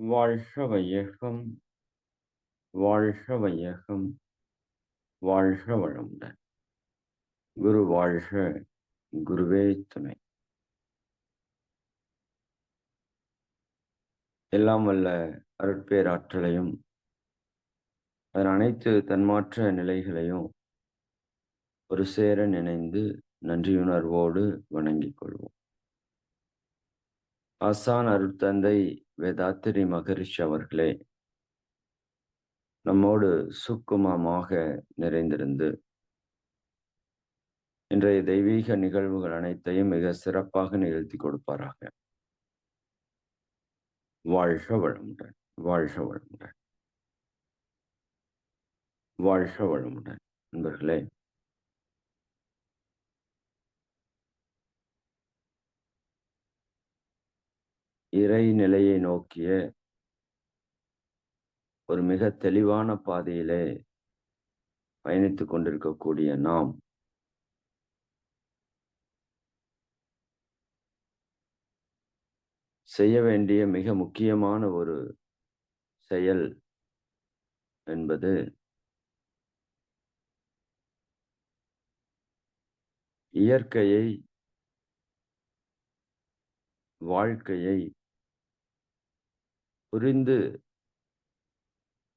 வாழ்க வையகம் வாழ்க வையகம் வாழ்க வளமுடன். குரு வாழ்க குருவே துணை. எல்லாம் வல்ல அருட்பேராற்றலையும் அதன் அனைத்து தன்மாற்ற நிலைகளையும் ஒரு சேர நினைந்து நன்றியுணர்வோடு வணங்கிக் கொள்வோம். ஆசான் அருட்தந்தை வேதாத்திரி மகரிஷி அவர்களே நம்மோடு சுக்குமமாக நிறைந்திருந்து இன்றைய தெய்வீக நிகழ்வுகள் அனைத்தையும் மிக சிறப்பாக நிகழ்த்தி கொடுப்பாராக. வாழ்க வளமுடன் வாழ்க வளமுடன். வாழ்க வளமுடன். நண்பர்களே இறைநிலையை நோக்கிய ஒரு மிக தெளிவான பாதையிலே பயணித்துக் கொண்டிருக்கக்கூடிய நாம். செய்ய வேண்டிய மிக முக்கியமான ஒரு செயல் என்பது இயற்கையை வாழ்க்கையை புரிந்து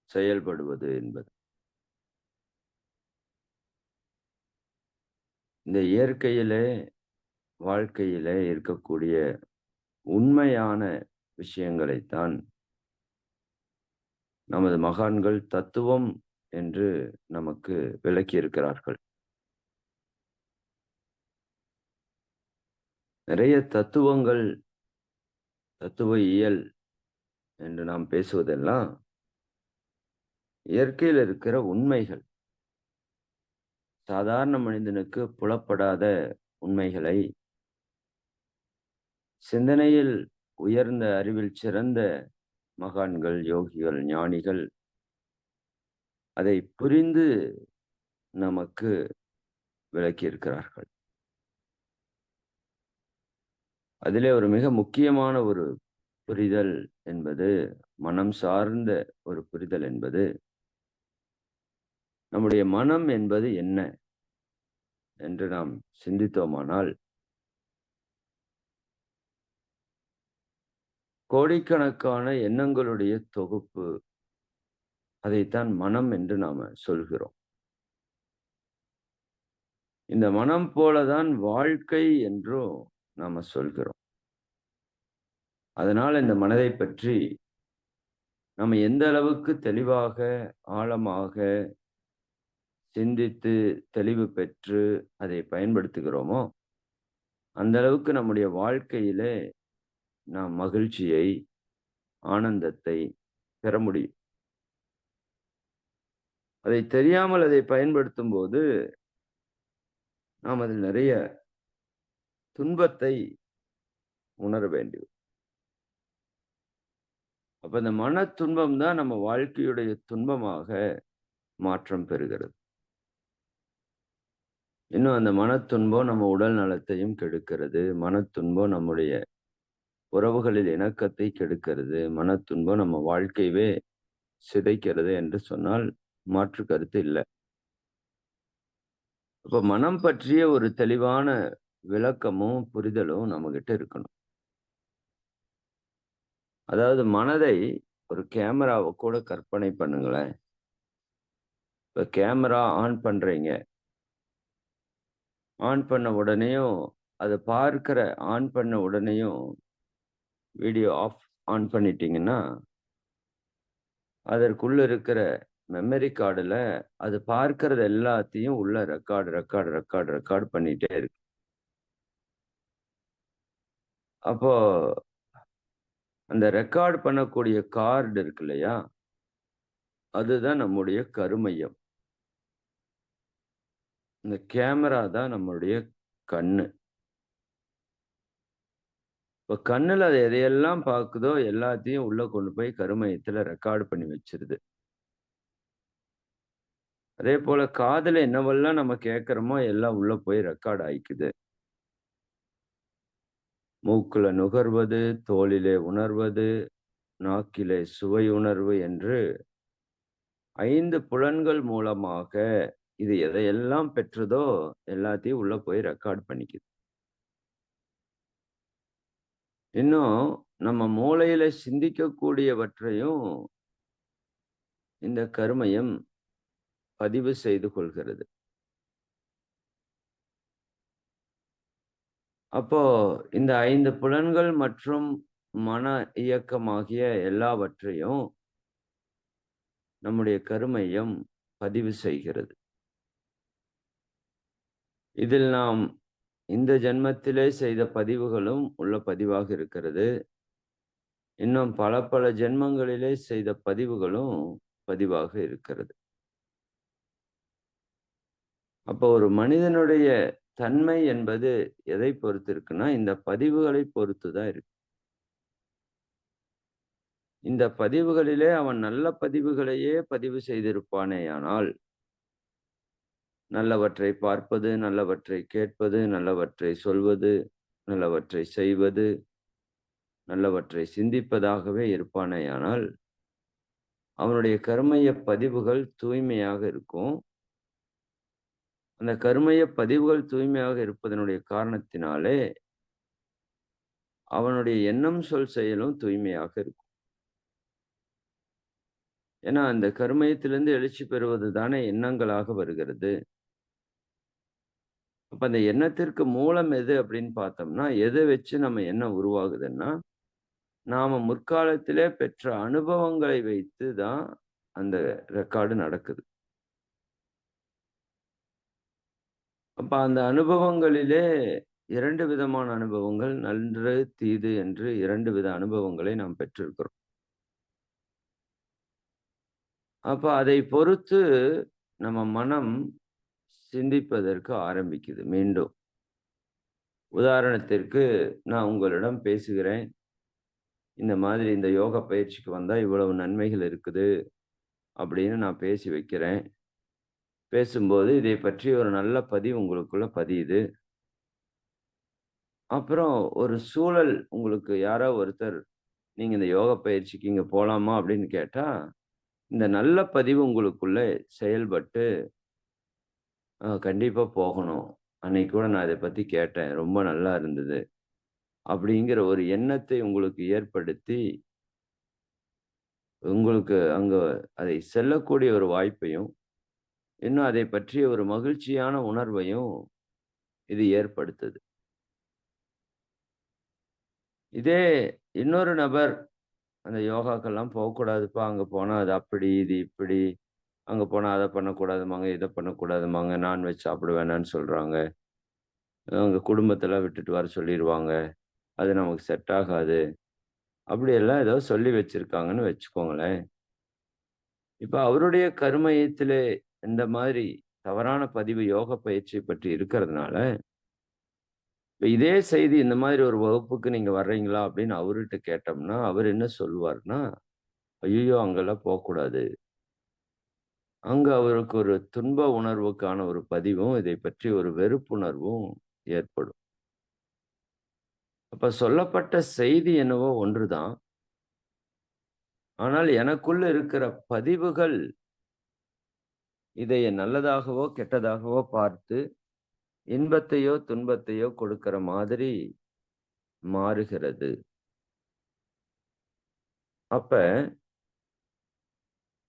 செயல்படுவது என்பது. இந்த இயற்கையிலே வாழ்க்கையிலே இருக்கக்கூடிய உண்மையான விஷயங்களைத்தான் நமது மகான்கள் தத்துவம் என்று நமக்கு விளக்கி இருக்கிறார்கள் நிறைய தத்துவங்கள் தத்துவ இயல் என்று நாம் பேசுவதெல்லாம் இயற்கையில் இருக்கிற உண்மைகள். சாதாரண மனிதனுக்கு புலப்படாத உண்மைகளை. சிந்தனையில் உயர்ந்த அறிவில் சிறந்த மகான்கள் யோகிகள் ஞானிகள். அதை புரிந்து நமக்கு விளக்கியிருக்கிறார்கள். அதிலே ஒரு மிக முக்கியமான ஒரு புரிதல் என்பது மனம் சார்ந்த ஒரு புரிதல் என்பது நம்முடைய மனம் என்பது என்ன என்று நாம் சிந்தித்தோமானால் கோடிக்கணக்கான எண்ணங்களுடைய தொகுப்பு அதைத்தான் மனம் என்று நாம சொல்கிறோம். இந்த மனம் போலதான் வாழ்க்கை என்றும் நாம சொல்கிறோம். அதனால் இந்த மனதை பற்றி நம்ம எந்த அளவுக்கு தெளிவாக ஆழமாக சிந்தித்து தெளிவு பெற்று அதை பயன்படுத்துகிறோமோ அந்த அளவுக்கு நம்முடைய வாழ்க்கையிலே நாம் மகிழ்ச்சியை ஆனந்தத்தை பெற முடியும். அதை தெரியாமல் அதை பயன்படுத்தும் போது நாம் அதில் நிறைய துன்பத்தை உணர வேண்டும் அப்ப இந்த மன துன்பம் தான் நம்ம வாழ்க்கையுடைய துன்பமாக மாற்றம் பெறுகிறது. இன்னும் அந்த மன துன்பம் நம்ம உடல் நலத்தையும் கெடுக்கிறது மன துன்பம் நம்முடைய உறவுகளில் இணக்கத்தை கெடுக்கிறது மன துன்பம் நம்ம வாழ்க்கையவே சிதைக்கிறது என்று சொன்னால் மாற்று கருத்து இல்லை. அப்ப மனம் பற்றிய ஒரு தெளிவான விளக்கமும் புரிதலும் நம்ம கிட்ட இருக்கணும். அதாவது மனதை ஒரு கேமராவை கூட கற்பனை பண்ணுங்களேன். இப்போ கேமரா ஆன் பண்ணுறீங்க ஆன் பண்ண உடனேயும் அதை பார்க்கிற ஆன் பண்ண உடனேயும் வீடியோ ஆஃப் ஆன் பண்ணிட்டீங்கன்னா அதற்குள்ளே இருக்கிற மெமரி கார்டில் அது பார்க்கறது எல்லாத்தையும் உள்ள ரெக்கார்டு ரெக்கார்டு ரெக்கார்டு ரெக்கார்டு பண்ணிகிட்டே இருக்கு. அப்போ அந்த ரெக்கார்ட் பண்ணக்கூடிய கார்டு இருக்கு இல்லையா? அதுதான் நம்முடைய கருமையம். இந்த கேமரா தான் நம்மளுடைய கண்ணு. இப்போ கண்ணில் அது எதையெல்லாம் பார்க்குதோ எல்லாத்தையும் உள்ள கொண்டு போய் கருமையத்தில் ரெக்கார்டு பண்ணி வச்சிருது. அதே போல காதில் என்னவெல்லாம் நம்ம கேட்குறோமோ எல்லாம் உள்ளே போய் ரெக்கார்ட் ஆயிக்குது. மூக்குல நுகர்வது தோளிலே உணர்வது நாக்கிலே சுவை உணர்வு என்று ஐந்து புலன்கள் மூலமாக இது எதையெல்லாம் பெற்றதோ எல்லாத்தையும் உள்ள போய் ரெக்கார்ட் பண்ணிக்குது. இன்னும் நம்ம மூளையில சிந்திக்கக்கூடியவற்றையும் இந்த கருமயம் பதிவு செய்து கொள்கிறது. அப்போ இந்த ஐந்து புலன்கள் மற்றும் மன இயக்கமாகிய எல்லாவற்றையும் நம்முடைய கருமையம் பதிவு செய்கிறது. இதில் நாம் இந்த ஜென்மத்திலே செய்த பதிவுகளும் உள்ள பதிவாக இருக்கிறது. இன்னும் பல பல ஜென்மங்களிலே செய்த பதிவுகளும் பதிவாக இருக்கிறது. அப்போ ஒரு மனிதனுடைய தன்மை என்பது எதை பொறுத்து இருக்குன்னா இந்த பதிவுகளை பொறுத்து தான் இருக்கு. இந்த பதிவுகளிலே அவன் நல்ல பதிவுகளையே பதிவு செய்திருப்பானேயானால் நல்லவற்றை பார்ப்பது நல்லவற்றை கேட்பது நல்லவற்றை சொல்வது நல்லவற்றை செய்வது நல்லவற்றை சிந்திப்பதாகவே இருப்பானேயானால் அவனுடைய கருமைய பதிவுகள் தூய்மையாக இருக்கும். அந்த கருமைய பதிவுகள் தூய்மையாக இருப்பதனுடைய காரணத்தினாலே அவனுடைய எண்ணம் சொல் செயலும் தூய்மையாக இருக்கும். ஏன்னா அந்த கருமயத்திலிருந்து எழுச்சி பெறுவது தானே எண்ணங்களாக வருகிறது. அப்ப அந்த எண்ணத்திற்கு மூலம் எது அப்படின்னு பார்த்தோம்னா எதை வச்சு நம்ம எண்ணம் உருவாகுதுன்னா நாம முற்காலத்திலே பெற்ற அனுபவங்களை வைத்து தான் அந்த ரெக்கார்டு நடக்குது. அப்ப அந்த அனுபவங்களிலே இரண்டு விதமான அனுபவங்கள் நன்று தீது என்று இரண்டு வித அனுபவங்களை நாம் பெற்றிருக்கிறோம். அப்ப அதை பொறுத்து நம்ம மனம் சிந்திப்பதற்கு ஆரம்பிக்குது மீண்டும். உதாரணத்திற்கு நான் உங்களிடம் பேசுகிறேன். இந்த மாதிரி இந்த யோகா பயிற்சிக்கு வந்தா இவ்வளவு நன்மைகள் இருக்குது அப்படின்னு நான் பேசி வைக்கிறேன். பேசும்போது இதை பற்றி ஒரு நல்ல பதிவு உங்களுக்குள்ள பதியுது. அப்புறம் ஒரு சூழல் உங்களுக்கு யாரோ ஒருத்தர் நீங்க இந்த யோகா பயிற்சிக்கு இங்க போலாமா? அப்படின்னு கேட்டா இந்த நல்ல பதிவு உங்களுக்குள்ள செயல்பட்டு கண்டிப்பா போகணும். அன்னைக்கு கூட நான் இதை பத்தி கேட்டேன். ரொம்ப நல்லா இருந்தது. அப்படிங்கிற ஒரு எண்ணத்தை உங்களுக்கு ஏற்படுத்தி உங்களுக்கு அங்க அதை செல்லக்கூடிய ஒரு வாய்ப்பையும் இன்னும் அதை பற்றிய ஒரு மகிழ்ச்சியான உணர்வையும் இது ஏற்படுத்துது. இதே இன்னொரு நபர் அந்த யோகாக்கெல்லாம் போகக்கூடாதுப்பா அங்கே போனால் அது அப்படி இது இப்படி அங்கே போனால் அதை பண்ணக்கூடாதுமாங்க இதை பண்ணக்கூடாதுமாங்க நான்வெஜ் சாப்பிட வேணான்னு சொல்கிறாங்க அவங்க குடும்பத்தெல்லாம் விட்டுட்டு வர சொல்லிடுவாங்க அது நமக்கு செட் ஆகாது. அப்படியெல்லாம் ஏதோ சொல்லி வச்சுருக்காங்கன்னு வச்சுக்கோங்களேன். இப்போ அவருடைய கருமையத்திலே இந்த மாதிரி தவறான பதிவு யோக பயிற்சி பற்றி இருக்கிறதுனால இப்ப இதே செய்தி இந்த மாதிரி ஒரு வகுப்புக்கு நீங்க வர்றீங்களா அப்படின்னு அவர்கிட்ட கேட்டோம்னா அவர் என்ன சொல்லுவார்னா ஐயோ அங்கெல்லாம் போகக்கூடாது. அங்க அவருக்கு ஒரு துன்ப உணர்வுக்கான ஒரு பதிவும் இதை பற்றி ஒரு வெறுப்புணர்வும் ஏற்படும். அப்ப சொல்லப்பட்ட செய்தி என்னவோ ஒன்றுதான். ஆனால் எனக்குள்ள இருக்கிற பதிவுகள் இதை நல்லதாகவோ கெட்டதாகவோ பார்த்து இன்பத்தையோ துன்பத்தையோ கொடுக்கிற மாதிரி மாறுகிறது. அப்ப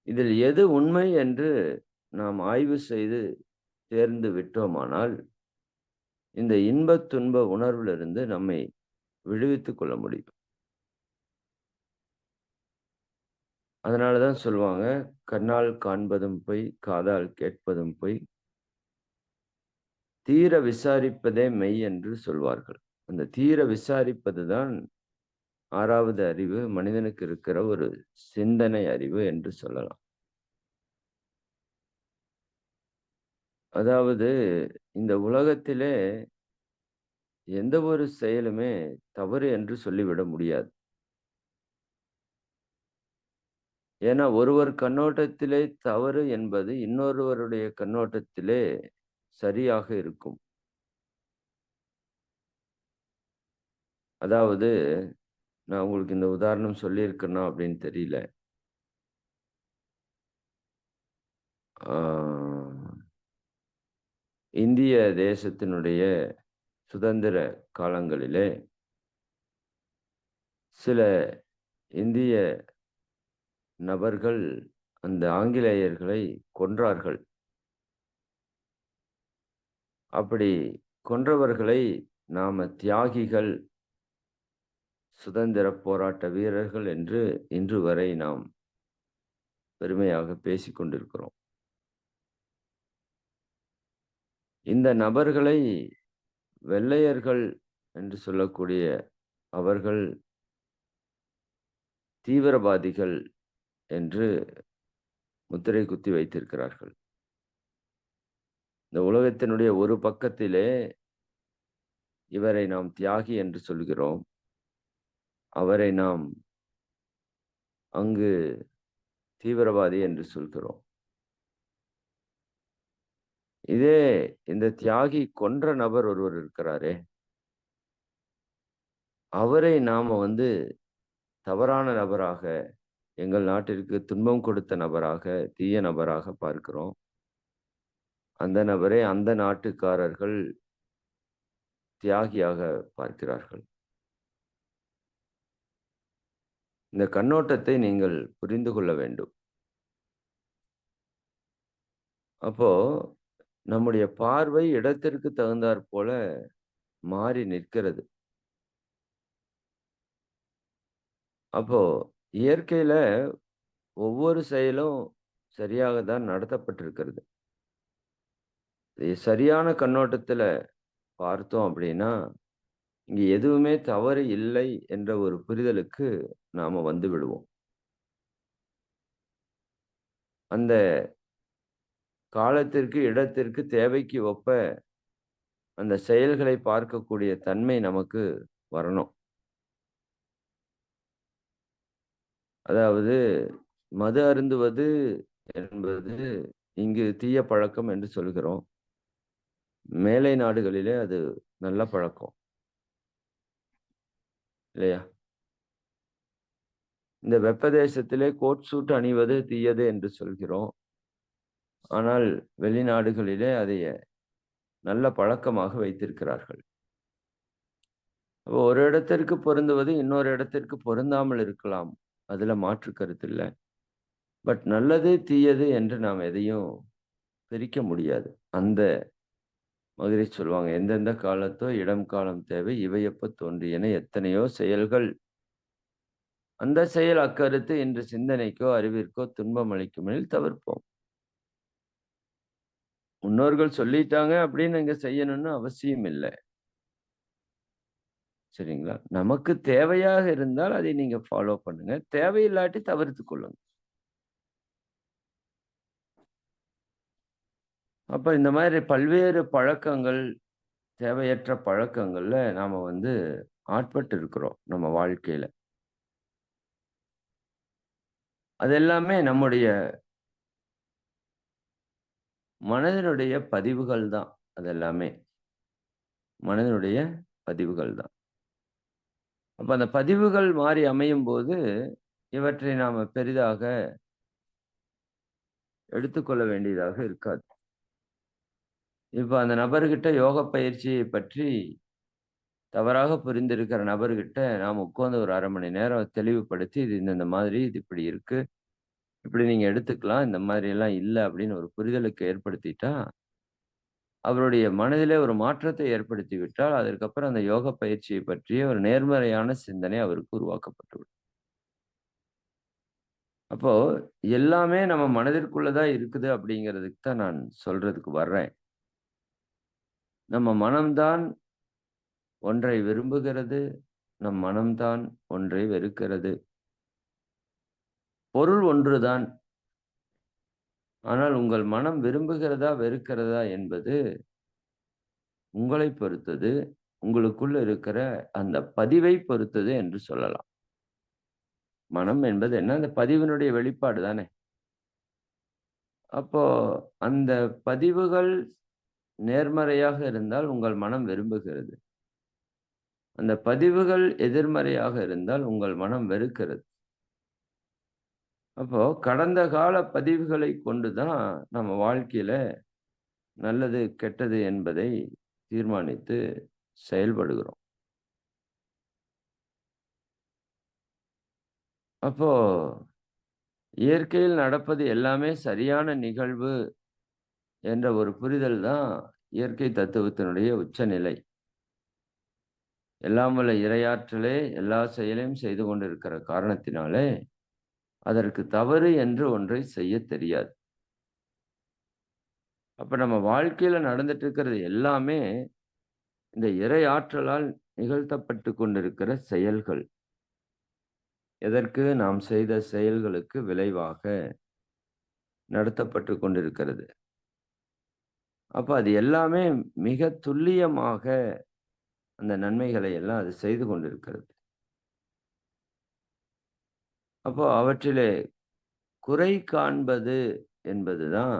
இதில் எது உண்மை என்று நாம் ஆய்வு செய்து தேர்ந்து விட்டோமானால் இந்த இன்ப துன்ப உணர்விலிருந்து நம்மை விடுவித்துக் கொள்ள முடியும். அதனால தான் சொல்லுவாங்க கண்ணால் காண்பதும் பொய் காதால் கேட்பதும் பொய். தீர விசாரிப்பதே மெய் என்று சொல்வார்கள். அந்த தீர விசாரிப்பது தான் ஆறாவது அறிவு மனிதனுக்கு இருக்கிற ஒரு சிந்தனை அறிவு என்று சொல்லலாம். அதாவது இந்த உலகத்திலே எந்த ஒரு செயலுமே தவறு என்று சொல்லிவிட முடியாது. ஏன்னா ஒருவர் கண்ணோட்டத்திலே தவறு என்பது இன்னொருவருடைய கண்ணோட்டத்திலே சரியாக இருக்கும் அதாவது நான் உங்களுக்கு இந்த உதாரணம் சொல்லியிருக்கேனா அப்படின்னு தெரியல. இந்திய தேசத்தினுடைய சுதந்திர காலங்களிலே சில இந்திய நபர்கள் அந்த ஆங்கிலேயர்களை கொன்றார்கள். அப்படி கொன்றவர்களை நாம தியாகிகள் சுதந்திர போராட்ட வீரர்கள் என்று இன்று வரை நாம் பெருமையாக பேசிக்கொண்டிருக்கிறோம் இந்த நபர்களை வெள்ளையர்கள் என்று சொல்லக்கூடிய அவர்கள் தீவிரவாதிகள் என்று முத்திரை குத்தி வைத்திருக்கிறார்கள். இந்த உலகத்தினுடைய ஒரு பக்கத்திலே இவரை நாம் தியாகி என்று சொல்கிறோம். அவரை நாம் அங்கு தீவிரவாதி என்று சொல்கிறோம். இதே இந்த தியாகி கொன்ற நபர் ஒருவர் இருக்கிறாரே அவரை நாம வந்து தவறான நபராக, எங்கள் நாட்டிற்கு துன்பம் கொடுத்த நபராக, தீய நபராக பார்க்கிறோம். அந்த நபரை அந்த நாட்டுக்காரர்கள் தியாகியாக பார்க்கிறார்கள். இந்த கண்ணோட்டத்தை நீங்கள் புரிந்து கொள்ள வேண்டும். அப்போ நம்முடைய பார்வை இடத்திற்கு தகுந்தாற் போல மாறி நிற்கிறது. அப்போ இயற்கையில ஒவ்வொரு செயலும் சரியாக தான் நடத்தப்பட்டிருக்கிறது. சரியான கண்ணோட்டத்துல பார்த்தோம் அப்படின்னா, இங்க எதுவுமே தவறு இல்லை என்ற ஒரு புரிதலுக்கு நாம வந்து விடுவோம். அந்த காலத்திற்கு, இடத்திற்கு, தேவைக்கு ஒப்ப அந்த செயல்களை பார்க்கக்கூடிய தன்மை நமக்கு வரணும். அதாவது மது அருந்துவது என்பது இங்கு தீய பழக்கம் என்று சொல்கிறோம். மேலை நாடுகளிலே அது நல்ல பழக்கம். இல்லையா? இந்த வெப்பதேசத்திலே கோட் சூட் அணிவது தீயது என்று சொல்கிறோம். ஆனால் வெளிநாடுகளிலே அதைய நல்ல பழக்கமாக வைத்திருக்கிறார்கள். ஒரு இடத்திற்கு பொருந்துவது இன்னொரு இடத்திற்கு பொருந்தாமல் இருக்கலாம். அதில் மாற்று கருத்து பட் நல்லது, தீயது என்று நாம் எதையும் பிரிக்க முடியாது. அந்த மாதிரி சொல்லுவாங்க. எந்தெந்த காலத்தோ இடம் காலம் தேவை இவையப்ப தோன்றியன எத்தனையோ செயல்கள். அந்த செயல் அக்கருத்து இன்று சிந்தனைக்கோ, அறிவிற்கோ துன்பம் அளிக்குமெனில் தவிர்ப்போம். முன்னோர்கள் சொல்லிட்டாங்க அப்படின்னு இங்கே செய்யணும்னு அவசியம் இல்லை சரிங்களா? நமக்கு தேவையாக இருந்தால் அதை நீங்க ஃபாலோ பண்ணுங்க. தேவையில்லாட்டி தவிர்த்து கொள்ளுங்க. அப்ப இந்த மாதிரி பல்வேறு பழக்கங்கள், தேவையற்ற பழக்கங்கள்ல நாம வந்து ஆட்பட்டு இருக்கிறோம் நம்ம வாழ்க்கையில. அது எல்லாமே நம்முடைய மனதினுடைய பதிவுகள் தான். அது எல்லாமே. மனதினுடைய பதிவுகள் தான். அப்போ அந்த பதிவுகள் மாறி அமையும் போது இவற்றை நாம் பெரிதாக எடுத்துக்கொள்ள வேண்டியதாக இருக்காது. இப்போ அந்த நபர்கிட்ட யோக பயிற்சியை பற்றி தவறாக புரிந்திருக்கிற நபர்கிட்ட நாம் உட்காந்து ஒரு அரை மணி நேரம் தெளிவுபடுத்தி, இது இந்தந்த மாதிரி, இது இப்படி இருக்கு. இப்படி நீங்கள் எடுத்துக்கலாம். இந்த மாதிரி எல்லாம் இல்லை அப்படின்னு ஒரு புரிதலுக்கு ஏற்படுத்திட்டா, அவருடைய மனதிலே ஒரு மாற்றத்தை ஏற்படுத்தி விட்டால், அதற்கப்புறம் அந்த யோக பயிற்சியை பற்றிய ஒரு நேர்மறையான சிந்தனை அவருக்கு உருவாக்கப்பட்டுவிடும். அப்போ எல்லாமே நம்ம மனதிற்குள்ளதான் இருக்குது அப்படிங்கிறதுக்கு தான் நான் சொல்றதுக்கு வர்றேன். நம்ம மனம்தான் ஒன்றை விரும்புகிறது. நம் மனம்தான் ஒன்றை வெறுக்கிறது. பொருள் ஒன்றுதான். ஆனால் உங்கள் மனம் விரும்புகிறதா, வெறுக்கிறதா என்பது உங்களை பொறுத்தது. உங்களுக்குள்ள இருக்கிற அந்த பதிவை பொறுத்தது என்று சொல்லலாம். மனம் என்பது என்ன? அந்த பதிவினுடைய வெளிப்பாடு தானே! அப்போ அந்த பதிவுகள் நேர்மறையாக இருந்தால் உங்கள் மனம் விரும்புகிறது. அந்த பதிவுகள் எதிர்மறையாக இருந்தால் உங்கள் மனம் வெறுக்கிறது. அப்போ கடந்த கால பதிவுகளை கொண்டு தான் நம்ம வாழ்க்கையில நல்லது, கெட்டது என்பதை தீர்மானித்து செயல்படுகிறோம். அப்போ இயற்கையில் நடப்பது எல்லாமே சரியான நிகழ்வு என்ற ஒரு புரிதல் தான் இயற்கை தத்துவத்தினுடைய உச்சநிலை. எல்லாம் வல்ல இறையாற்றலே எல்லா செயலையும் செய்து கொண்டிருக்கிற காரணத்தினாலே, அதற்கு தவறு என்று ஒன்றை செய்யத் தெரியாது. அப்ப நம்ம வாழ்க்கையில நடந்துட்டு இருக்கிறது எல்லாமே, இந்த இறை ஆற்றலால் நிகழ்த்தப்பட்டு கொண்டிருக்கிற செயல்கள். எதற்கு? நாம் செய்த செயல்களுக்கு விளைவாக நடத்தப்பட்டு கொண்டிருக்கிறது. அப்போ அது எல்லாமே மிக துல்லியமாக அந்த நன்மைகளை எல்லாம் அது செய்து கொண்டிருக்கிறது. அப்போ அவற்றிலே குறை காண்பது என்பதுதான்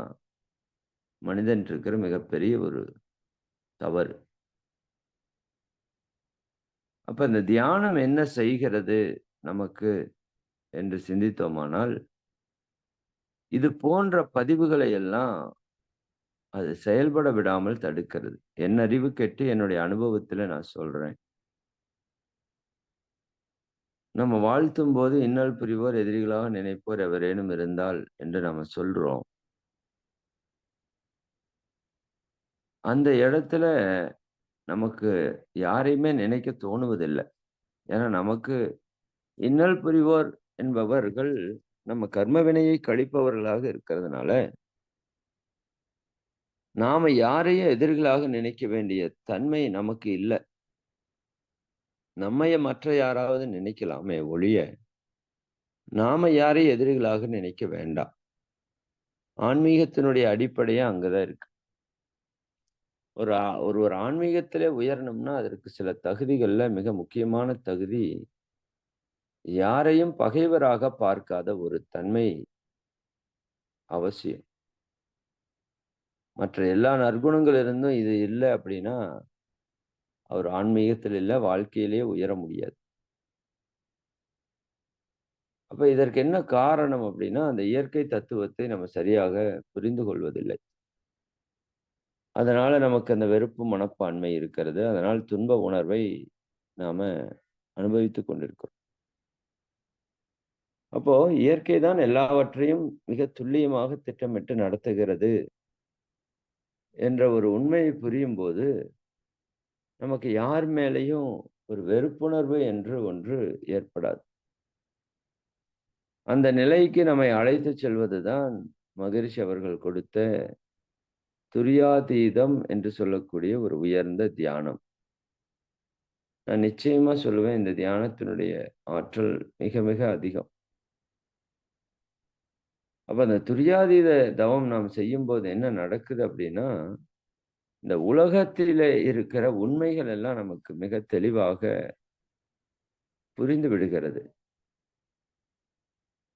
மனிதன் இருக்கிற மிகப்பெரிய ஒரு தவறு. அப்ப இந்த தியானம் என்ன செய்கிறது நமக்கு என்று சிந்தித்தோமானால், இது போன்ற பதிவுகளை எல்லாம் அது செயல்பட விடாமல் தடுக்கிறது. என் அறிவு கெட்டு என்னுடைய அனுபவத்தில் நான் சொல்றேன். நம்ம வாழ்த்தும் போது இன்னல் புரிவோர், எதிரிகளாக நினைப்போர் எவரேனும் இருந்தால் என்று நம்ம சொல்றோம். அந்த இடத்துல நமக்கு யாரையுமே நினைக்க தோணுவதில்லை ஏன்னா நமக்கு இன்னல் புரிவோர் என்பவர்கள் நம்ம கர்மவினையை கழிப்பவர்களாக இருக்கிறதுனால நாம யாரையும் எதிரிகளாக நினைக்க வேண்டிய தன்மை நமக்கு இல்ல. நம்மைய மற்ற யாராவது நினைக்கலாமே ஒழிய, நாம யாரை எதிரிகளாக நினைக்க வேண்டாம். ஆன்மீகத்தினுடைய அடிப்படையே அங்கதான் இருக்கு. ஒரு ஆ ஒரு ஆன்மீகத்திலே உயரணும்னா, அதற்கு சில தகுதிகள்ல மிக முக்கியமான தகுதி, யாரையும் பகைவராக பார்க்காத ஒரு தன்மை அவசியம். மற்ற எல்லா நற்குணங்கள் இருந்தும் இது இல்ல அப்படின்னா, அவர் ஆன்மீகத்தில் இல்லை வாழ்க்கையிலேயே உயர முடியாது. அப்ப இதற்கு என்ன காரணம் அப்படின்னா, அந்த இயற்கை தத்துவத்தை நம்ம சரியாக புரிந்து கொள்வதில்லை. அதனால நமக்கு அந்த வெறுப்பு மனப்பான்மை இருக்கிறது. அதனால் துன்ப உணர்வை நாம அனுபவித்து கொண்டிருக்கிறோம். அப்போ இயற்கை தான் எல்லாவற்றையும் மிக துல்லியமாக திட்டமிட்டு நடத்துகிறது. என்ற ஒரு உண்மையை புரியும் போது நமக்கு யார் மேலயும் ஒரு வெறுப்புணர்வு என்று ஒன்று ஏற்படாது. அந்த நிலைக்கு நம்மை அழைத்து செல்வதுதான் மகிழ்ச்சி அவர்கள் கொடுத்த துரியாதீதம் என்று சொல்லக்கூடிய ஒரு உயர்ந்த தியானம். நான் நிச்சயமா சொல்லுவேன், இந்த தியானத்தினுடைய ஆற்றல் மிக மிக அதிகம். அப்ப அந்த துரியாதீத தவம் நாம் செய்யும் போது என்ன நடக்குது அப்படின்னா, இந்த உலகத்திலே இருக்கிற உண்மைகள் எல்லாம் நமக்கு மிக தெளிவாக புரிந்து விடுகிறது.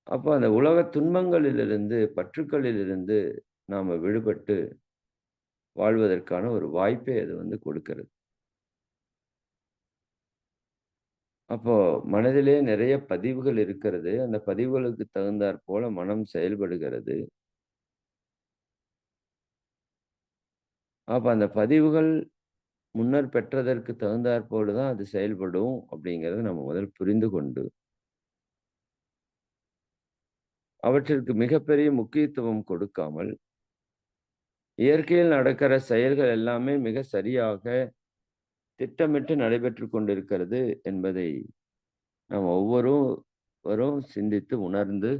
அப்போ அந்த உலக துன்பங்களிலிருந்து, பற்றுக்களிலிருந்து நாம விடுபட்டு வாழ்வதற்கான ஒரு வாய்ப்பை அது வந்து கொடுக்கிறது. அப்போ மனதிலே நிறைய பதிவுகள் இருக்கிறது. அந்த பதிவுகளுக்கு தகுந்தாற் போல மனம் செயல்படுகிறது. அப்போ அந்த பதிவுகள் முன்னர் பெற்றதற்கு தகுந்தாற்போல் தான் அது செயல்படும் அப்படிங்கிறத நம்ம முதல் புரிந்து கொண்டு அவற்றிற்கு மிகப்பெரிய முக்கியத்துவம் கொடுக்காமல், இயற்கையில் நடக்கிற செயல்கள் எல்லாமே மிக சரியாக திட்டமிட்டு நடைபெற்று கொண்டிருக்கிறது என்பதை நாம் ஒவ்வொருவரும் சிந்தித்து உணர்ந்து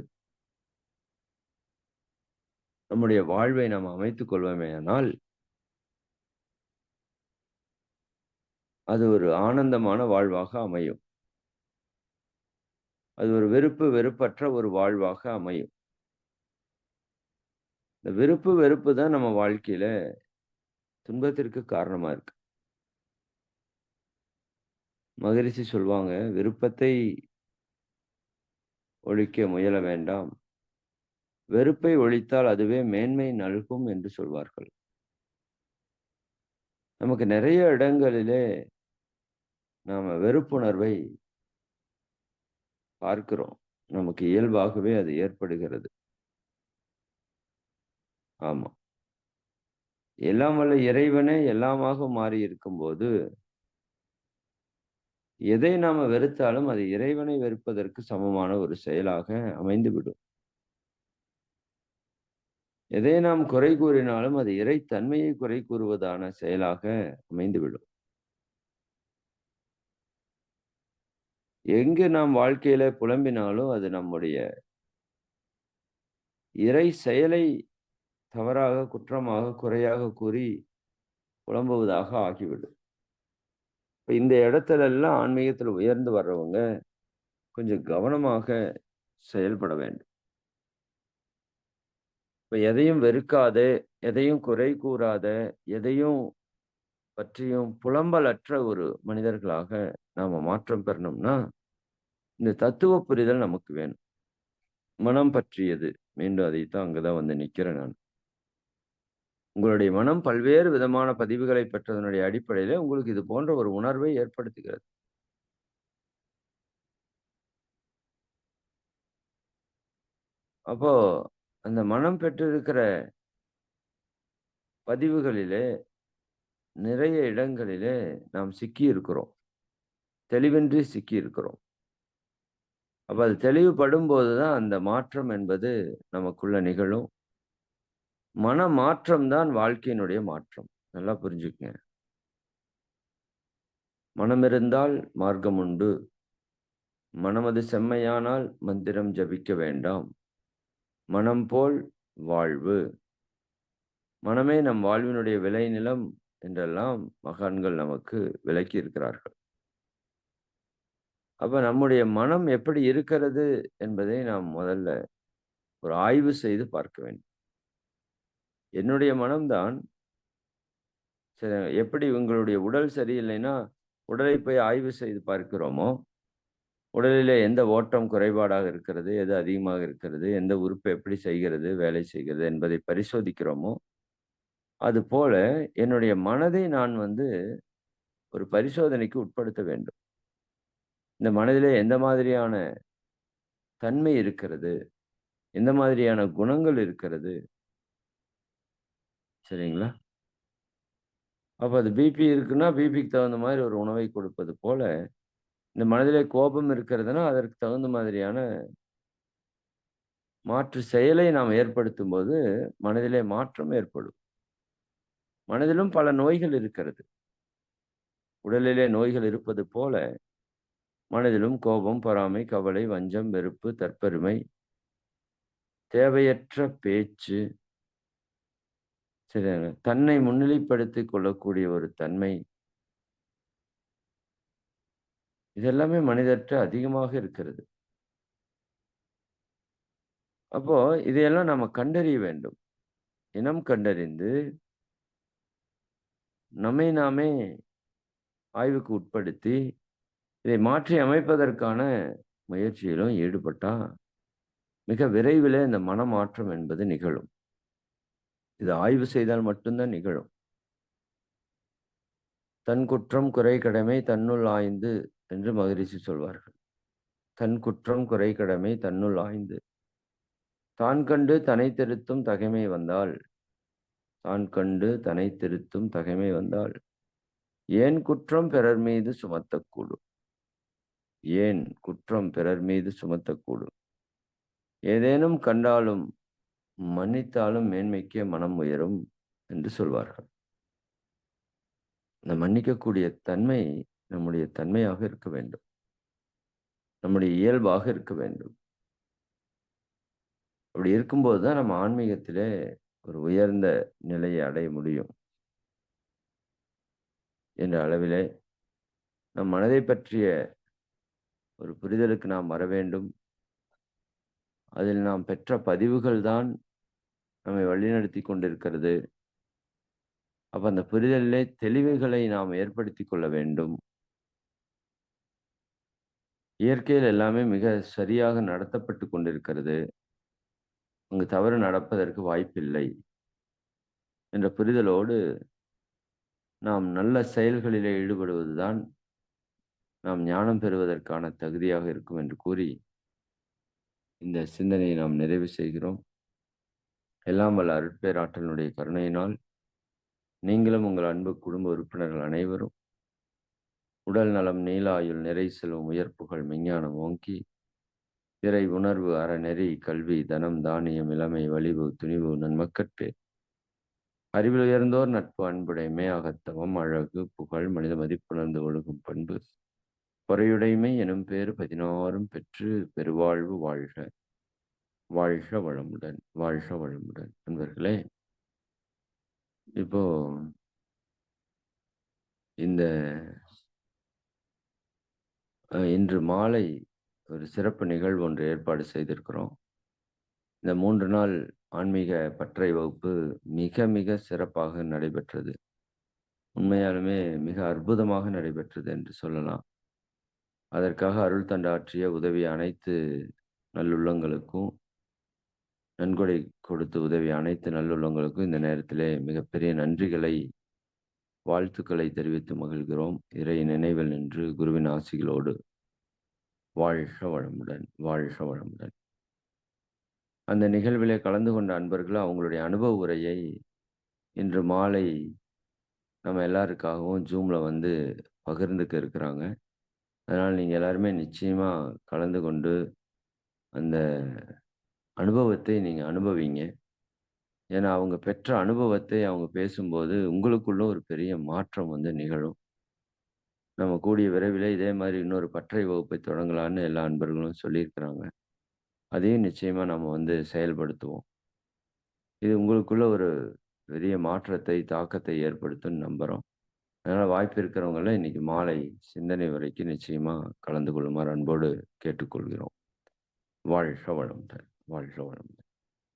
நம்முடைய வாழ்வை நாம் அமைத்துக் கொள்வோமேயானால் அது ஒரு ஆனந்தமான வாழ்வாக அமையும். அது ஒரு வெறுப்பு வெறுப்பற்ற ஒரு வாழ்வாக அமையும். இந்த வெறுப்பு வெறுப்பு தான் நம்ம வாழ்க்கையில துன்பத்திற்கு காரணமா இருக்கு. மகரிஷி சொல்வாங்க, "விருப்பத்தை ஒழிக்க முயல வேண்டாம். வெறுப்பை ஒழித்தால் அதுவே மேன்மை நல்கும்" என்று சொல்வார்கள். நமக்கு நிறைய இடங்களிலே நாம வெறுப்புணர்வை பார்க்கிறோம். நமக்கு இயல்பாகவே அது ஏற்படுகிறது. ஆமா. எல்லாம் வல்ல இறைவனே எல்லாமாக மாறி இருக்கும்போது எதை நாம வெறுத்தாலும் அது இறைவனை வெறுப்பதற்கு சமமான ஒரு செயலாக அமைந்துவிடும். எதை நாம் குறை கூறினாலும் அது இறைத்தன்மையை குறை கூறுவதான செயலாக அமைந்துவிடும். எங்கு நாம் வாழ்க்கையில புலம்பினாலும் அது நம்முடைய இறை செயலை தவறாக, குற்றமாக, குறையாக கூறி புலம்புவதாக ஆகிவிடும். இப்ப இந்த இடத்துல எல்லாம் ஆன்மீகத்தில் உயர்ந்து வர்றவங்க கொஞ்சம் கவனமாக செயல்பட வேண்டும். இப்ப எதையும் வெறுக்காத, எதையும் குறை கூறாத, எதையும் பற்றியும் புலம்பலற்ற ஒரு மனிதர்களாக நாம மாற்றம் பெறணும்னா, இந்த தத்துவ புரிதல் நமக்கு வேணும். மனம் பற்றியது. மீண்டும் அதைத்தான் அங்கதான் வந்து நிக்கிறேன் நான். உங்களுடைய மனம் பல்வேறு விதமான பதிவுகளை பெற்றதனுடைய அடிப்படையில உங்களுக்கு இது போன்ற ஒரு உணர்வை ஏற்படுத்துகிறது. அப்போ அந்த மனம் பெற்றிருக்கிற பதிவுகளிலே நிறைய இடங்களிலே நாம் சிக்கி இருக்கிறோம். தெளிவின்றி சிக்கி இருக்கிறோம். அப்போ அது தெளிவுபடும்போது தான் அந்த மாற்றம் என்பது நமக்குள்ள நிகழும். மன மாற்றம் தான் வாழ்க்கையினுடைய மாற்றம். நல்லா புரிஞ்சுக்கங்க. மனம் இருந்தால் மார்க்கம் உண்டு. மனமது செம்மையானால் மந்திரம் ஜபிக்க வேண்டாம். மனம் போல் வாழ்வு. மனமே நம் வாழ்வினுடைய விளைநிலம் என்றெல்லாம் மகான்கள் நமக்கு விளக்கி இருக்கிறார்கள். அப்போ நம்முடைய மனம் எப்படி இருக்கிறது என்பதை நாம் முதல்ல ஒரு ஆய்வு செய்து பார்க்க வேண்டும். என்னுடைய மனம்தான் சில எப்படி உங்களுடைய உடல் சரியில்லைன்னா, உடலை போய் ஆய்வு செய்து பார்க்கிறோமோ, உடலில் எந்த ஓட்டம் குறைபாடாக இருக்கிறது, எது அதிகமாக இருக்கிறது, எந்த உறுப்பு எப்படி செய்கிறது, வேலை செய்கிறது என்பதை பரிசோதிக்கிறோமோ, அதுபோல என்னுடைய மனதை நான் வந்து ஒரு பரிசோதனைக்கு உட்படுத்த வேண்டும். இந்த மனதிலே எந்த மாதிரியான தன்மை இருக்கிறது? எந்த மாதிரியான குணங்கள் இருக்கிறது? சரிங்களா? அப்போ அது பிபி இருக்குன்னா, பிபிக்கு தகுந்த மாதிரி ஒரு உணவை கொடுப்பது போல, இந்த மனதிலே கோபம் இருக்கிறதுனா, அதற்கு தகுந்த மாதிரியான மாற்று செயலை நாம் ஏற்படுத்தும் போது மனதிலே மாற்றம் ஏற்படும். மனதிலும் பல நோய்கள் இருக்கிறது. உடலிலே நோய்கள் இருப்பது போல, மனதிலும் கோபம், பொறாமை, கவலை, வஞ்சம், வெறுப்பு, தற்பெருமை, தேவையற்ற பேச்சு சரி தன்னை முன்னிலைப்படுத்திக் கொள்ளக்கூடிய ஒரு தன்மை. இதெல்லாமே மனிதற்ற அதிகமாக இருக்கிறது. அப்போ இதையெல்லாம் நாம கண்டறிய வேண்டும். இனம் கண்டறிந்து நம்மை நாமே ஆய்வுக்கு உட்படுத்தி, இதை மாற்றி அமைப்பதற்கான முயற்சியிலும் ஈடுபட்டால் மிக விரைவிலே இந்த மனமாற்றம் என்பது நிகழும். இது ஆய்வு செய்தால் மட்டும்தான் நிகழும். "தன் குற்றம் குறை கடமை தன்னுள் ஆய்ந்து" என்று மகரிஷி சொல்வார்கள். "தன் குற்றம் குறை கடமை தன்னுள் ஆய்ந்து" தான் கண்டு தனை திருத்தும் தகைமை வந்தால் தான் கண்டு தனை திருத்தும் தகைமை வந்தால், ஏன் குற்றம் பிறர் மீது சுமத்தக்கூடும்? ஏன் குற்றம் பிறர் மீது சுமத்தக்கூடும்? ஏதேனும் கண்டாலும், மன்னித்தாலும் மேன்மைக்கே மனம் உயரும் என்று சொல்வார்கள். இந்த மன்னிக்கக்கூடிய தன்மை நம்முடைய தன்மையாக இருக்க வேண்டும். நம்முடைய இயல்பாக இருக்க வேண்டும். அப்படி இருக்கும்போது தான் நம்ம ஆன்மீகத்திலே ஒரு உயர்ந்த நிலையை அடைய முடியும். என்ற அளவிலே, நம் மனதை பற்றிய ஒரு புரிதலுக்கு நாம் வர வேண்டும். அதில் நாம் பெற்ற பதிவுகள் தான் நம்மை வழிநடத்திக் கொண்டிருக்கிறது. அப்ப அந்த புரிதலிலே தெளிவுகளை நாம் ஏற்படுத்தி கொள்ள வேண்டும். இயற்கையில் எல்லாமே மிக சரியாக நடத்தப்பட்டு கொண்டிருக்கிறது. அங்கு தவறு நடப்பதற்கு வாய்ப்பில்லை. என்ற புரிதலோடு நாம் நல்ல செயல்களிலே ஈடுபடுவதுதான் நாம் ஞானம் பெறுவதற்கான தகுதியாக இருக்கும் என்று கூறி இந்த சிந்தனையை நாம் நிறைவு செய்கிறோம். எல்லாம் வல்ல அருட்பேராற்றலினுடைய கருணையினால் நீங்களும் உங்கள் அன்பு குடும்ப உறுப்பினர்கள் அனைவரும் உடல் நலம் நீலாயுள் நிறை செல்வம் உயர்ப்புகள் விஞ்ஞானம் ஓங்கி பிறை உணர்வு அறநெறி கல்வி தனம் தானியம் இளமை வலிவு துணிவு நன்மக்கட்பேர் அறிவில் உயர்ந்தோர் நட்பு அன்புடைமை அகத்தவம் அழகு புகழ் மனித மதிப்புணர்ந்து ஒழுகும் பண்பு பொறையுடைமை எனும் பேர் பதினாறும் பெற்று பெருவாழ்வு வாழ்க. வாழ்க வளமுடன் வாழ்க வளமுடன். நண்பர்களே இப்போ இந்த இன்று மாலை ஒரு சிறப்பு நிகழ்வு ஒன்று ஏற்பாடு செய்திருக்கிறோம். இந்த மூன்று நாள் ஆன்மீக பற்றை வகுப்பு மிக மிக சிறப்பாக நடைபெற்றது. உண்மையாலுமே மிக அற்புதமாக நடைபெற்றது என்று சொல்லலாம். அதற்காக அருள் தண்டாற்றிய உதவிய அனைத்து நல்லுள்ளங்களுக்கும் நன்கொடை கொடுத்து உதவிய அனைத்து நல்லுள்ளங்களுக்கும் இந்த நேரத்திலே மிகப்பெரிய நன்றிகளை வாழ்த்துக்களை தெரிவித்து மகிழ்கிறோம். இறை நினைவில் நின்று குருவின் ஆசிகளோடு வாழ்க வளமுடன் வாழ்க வளமுடன். அந்த நிகழ்விலே கலந்து கொண்ட அன்பர்கள் அவங்களுடைய அனுபவ உரையை இன்று மாலை நம்ம எல்லாருக்காகவும் ஜூமில் வந்து பகிர்ந்துக்க இருக்கிறாங்க. அதனால் நீங்கள் எல்லாருமே நிச்சயமாக கலந்து கொண்டு அந்த அனுபவத்தை நீங்கள் அனுபவிங்க. ஏன்னா அவங்க பெற்ற அனுபவத்தை அவங்க பேசும்போது உங்களுக்குள்ள ஒரு பெரிய மாற்றம் வந்து நிகழும். நம்ம கூடிய விரைவில் இதே மாதிரி இன்னொரு பற்றை வகுப்பை தொடங்கலான்னு எல்லா அன்பர்களும் சொல்லியிருக்கிறாங்க. அதையும் நிச்சயமாக நம்ம வந்து செயல்படுத்துவோம். இது உங்களுக்குள்ள ஒரு பெரிய மாற்றத்தை தாக்கத்தை ஏற்படுத்தும்னு நம்புகிறோம் அதனால் வாய்ப்பு இருக்கிறவங்களாம் இன்னைக்கு மாலை சிந்தனை வரைக்கும் நிச்சயமா கலந்து கொள்ளுமாறு அன்போடு கேட்டுக்கொள்கிறோம். வாழ்க வளமுடன் வாழ்க வளமுடன்.